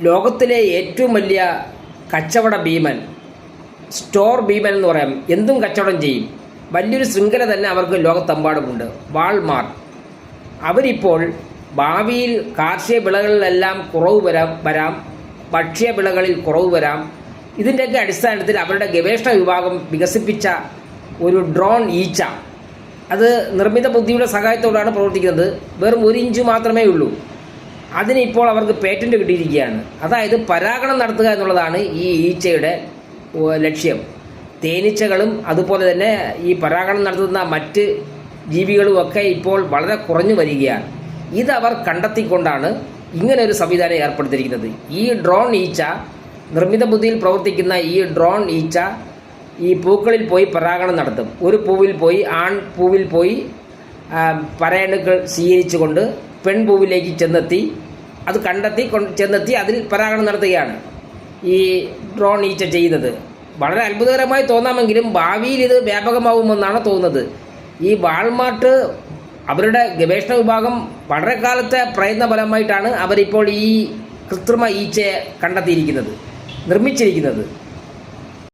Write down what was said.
ലോകത്തിലെ ഏറ്റവും വലിയ കച്ചവട ഭീമൻ സ്റ്റോർ ഭീമൻ എന്ന് പറയാം. എന്തും കച്ചവടം ചെയ്യും. വലിയൊരു ശൃംഖല തന്നെ അവർക്ക് ലോകത്തെമ്പാടുമുണ്ട്. വാൾമാർട്ട്. അവരിപ്പോൾ ഭാവിയിൽ കാർഷിക വിളകളിലെല്ലാം കുറവ് വരാം വരാം ഭക്ഷ്യ വിളകളിൽ കുറവ് വരാം. ഇതിന്റെയൊക്കെ അടിസ്ഥാനത്തിൽ അവരുടെ ഗവേഷണ വിഭാഗം വികസിപ്പിച്ച ഒരു ഡ്രോൺ ഈച്ച. അത് നിർമ്മിത ബുദ്ധിയുടെ സഹായത്തോടാണ് പ്രവർത്തിക്കുന്നത്. വെറും ഒരു ഇഞ്ച് മാത്രമേ ഉള്ളൂ. അതിന് ഇപ്പോൾ അവർക്ക് പേറ്റന്റ് കിട്ടിയിരിക്കുകയാണ്. അതായത് പരാഗണം നടത്തുക എന്നുള്ളതാണ് ഈ ഈച്ചയുടെ ലക്ഷ്യം. തേനീച്ചകളും അതുപോലെ തന്നെ ഈ പരാഗണം നടത്തുന്ന മറ്റ് ജീവികളും ഒക്കെ ഇപ്പോൾ വളരെ കുറഞ്ഞു വരികയാണ്. ഇതവർ കണ്ടെത്തിക്കൊണ്ടാണ് ഇങ്ങനെ ഒരു സംവിധാനം ഏർപ്പെടുത്തിയിരിക്കുന്നത്. ഈ ഡ്രോൺ ഈച്ച നിർമ്മിത ബുദ്ധിയിൽ പ്രവർത്തിക്കുന്ന ഈ ഡ്രോൺ ഈച്ച ഈ പൂക്കളിൽ പോയി പരാഗണം നടത്തും. ഒരു പൂവിൽ പോയി ആൺ പൂവിൽ പോയി പരയണുക്കൾ സ്വീകരിച്ചുകൊണ്ട് പെൺപൂവിലേക്ക് ചെന്നെത്തി അത് കണ്ടെത്തി കൊണ്ട് ചെന്നെത്തി അതിൽ പരാഗണം നടത്തുകയാണ്. ഈ ഡ്രോൺ ഈച്ച ചെയ്യുന്നത്. വളരെ അത്ഭുതകരമായി തോന്നാമെങ്കിലും ഭാവിയിൽ ഇത് വ്യാപകമാവുമെന്നാണ് തോന്നുന്നത്. ഈ വാൾമാർട്ട് അവരുടെ ഗവേഷണ വിഭാഗം വളരെ കാലത്തെ പ്രയത്ന ഫലമായിട്ടാണ് അവരിപ്പോൾ ഈ കൃത്രിമ ഈച്ചയെ കണ്ടെത്തിയിരിക്കുന്നത് നിർമ്മിച്ചിരിക്കുന്നത്.